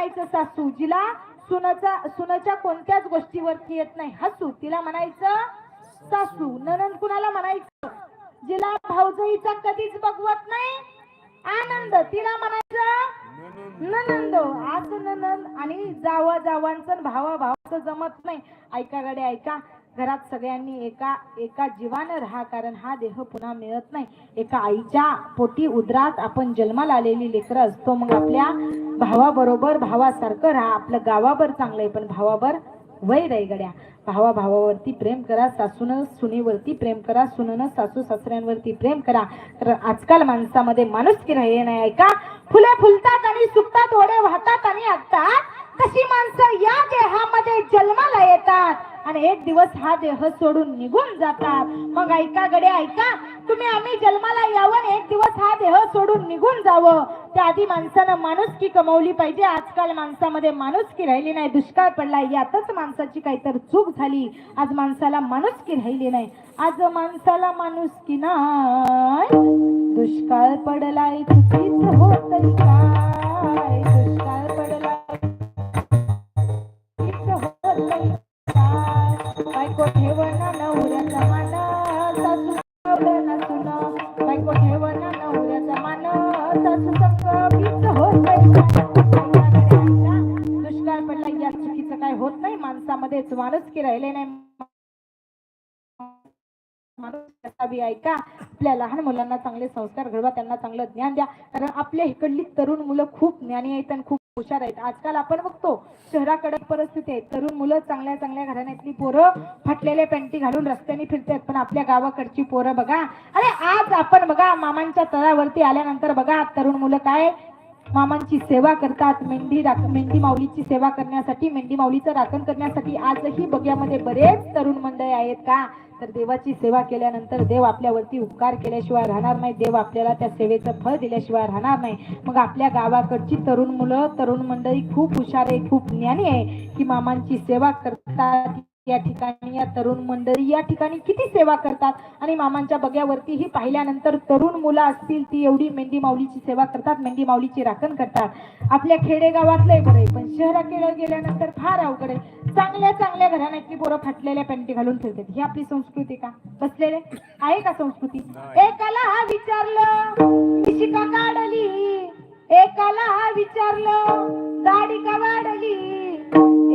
म्हणायचं सासू जिला सुनाचा सुनाच्या कोणत्याच गोष्टीवरती येत नाही. हसू तिला म्हणायचं सासू ननंद कुणाला म्हणायचं? जिला भाऊजईचा कधीच बघवत नाही. आनंद तिला म्हणायचं ननंद आज ननंद आणि जावा जावांचं भावा भावाचं जमत नाही. ऐका गडे ऐका घरात सगळ्यांनी एका एका जीवानं राहा कारण हा देह पुन्हा मिळत नाही. एका आईच्या पोटी उदरात आपण जन्माला आलेली लेकरं असतो मग आपल्या भावाबरोबर भावासारखं राहा. आपलं गावावर चांगलं आहे पण भावावर वैर आहे गड्या. भावा भावावरती प्रेम करा सासून सुनेवरती प्रेम करा सुननं सासू सासऱ्यांवरती प्रेम करा. तर आजकाल माणसामध्ये माणुसकी राहिले नाही ऐका. फुले फुलतात आणि सुकतात ओढे वाहतात आणि आत्ता कशी माणसं या देहामध्ये जन्माला येतात? आणि एक दिवस हा देह सोडून निघून जातात. मग ऐका गडे ऐका. तुम्ही आम्ही जन्माला यावं एक दिवस हा देह सोडून निघून जावं. त्या आधी माणसानं माणुसकी कमवली पाहिजे. आजकाल माणसामध्ये माणुसकी राहिली नाही. दुष्काळ पडला यातच माणसाची काहीतरी चूक झाली. आज माणसाला माणुसकी राहिली नाही. आज माणसाला माणुसकी नाही. दुष्काळ पडलाय. चुकीच होत बायको नवऱ्याचा मान सासू संग दुष्काळ पडला या चुकीचं काय होत नाही? माणसामध्येच माणुसकी राहिले नाही? माणूस ऐका आपल्या लहान मुलांना चांगले संस्कार घडवा त्यांना चांगलं ज्ञान द्या. कारण आपल्या इकडली तरुण मुलं खूप ज्ञानी आहेत आणि खूप हुशार आहेत. आजकाल आपण बघतो शहराकडे परिस्थिती आहे. तरुण मुलं चांगल्या चांगल्या घराण्यातली पोरं फाटलेले पॅन्टी घालून रस्त्याने फिरतात पण आपल्या गावाकडची पोरं बघा. अरे आज आपण बघा मामांच्या तळावरती आल्यानंतर बघा तरुण मुलं काय मामांची सेवा करतात. मेंढी राख मेंढी माऊलीची सेवा करण्यासाठी मेंढी माऊलीचं राखण करण्यासाठी आजही बग्यामध्ये बरेच तरुण मंडळी आहेत का? तर देवाची सेवा केल्यानंतर देव आपल्यावरती उपकार केल्याशिवाय राहणार नाही. देव आपल्याला त्या सेवेचं फळ दिल्याशिवाय राहणार नाही. मग आपल्या गावाकडची तरुण मुलं तरुण मंडळी खूप हुशार आहे खूप ज्ञानी आहे की मामांची सेवा करतात. या ठिकाणी या तरुण मंडळी या ठिकाणी किती सेवा करतात? आणि मामांच्या बग्यावरती ही पाहिल्यानंतर तरुण मुलं असतील ती एवढी मेंढी माऊलीची सेवा करतात मेंढी माऊलीची राखण करतात. आपल्या खेडेगावातलंही बरं आहे पण शहराकडे गेल्यानंतर फार अवघड आहे. चांगल्या चांगल्या घराण्यातली पोरं फाटलेल्या पॅन्टी घालून फिरतात. ही आपली संस्कृती का? बसलेले? आहे का संस्कृती? एकाला हा विचारलं मिशी का काढली? एकाला हा विचारलं दाढी का वाढली?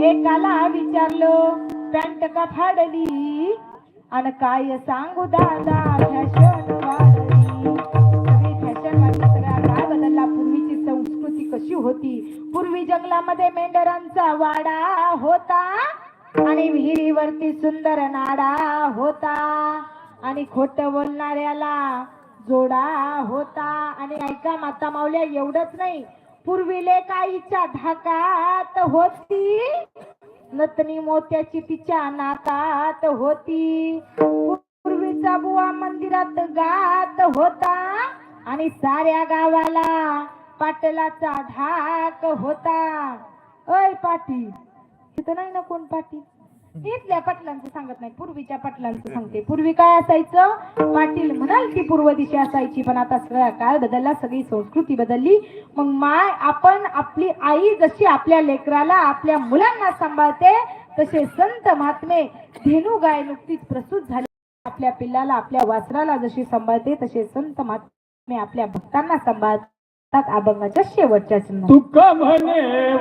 एकाला विचारलं पॅन्ट का फाडली आणि काय सांगू दादा फॅशन वाढली. फॅशन वाढली बदलला पूर्वीची संस्कृती कशी होती? पूर्वी जंगलामध्ये मेंढरांचा वाडा होता आणि विहिरीवरती सुंदर नाडा होता आणि खोट बोलणाऱ्याला जोडा होता. आणि ऐका माता मावल्या एवढंच नाही. पूर्वीले काईच्या धाकात होती नतनी मोत्याची तिच्या नातात होती. पूर्वीचा बुवा मंदिरात गात होता आणि साऱ्या गावाला पाटलाचा ढाक होता. अय पाटी तिथं नाही ना कोण पाटी इथल्या पाटलांचं सांगत नाही पूर्वीच्या पाटलांचं सांगते. पूर्वी काय असायचं? पाटील म्हणाल की पूर्व दिशा असायची पण आता सगळा काळ बदलला सगळी संस्कृती बदलली. मग माय आपण आपली आई जशी आपल्या लेकराला आपल्या मुलांना सांभाळते तसे संत महात्मे धेनू गाय नुकतीच प्रसूत झाली. आपल्या पिल्लाला आपल्या वासराला जशी सांभाळते तसे संत महात्मे आपल्या भक्तांना सांभाळतात. अभंगाच्या शेवटच्या चिन्ह तुका म्हणे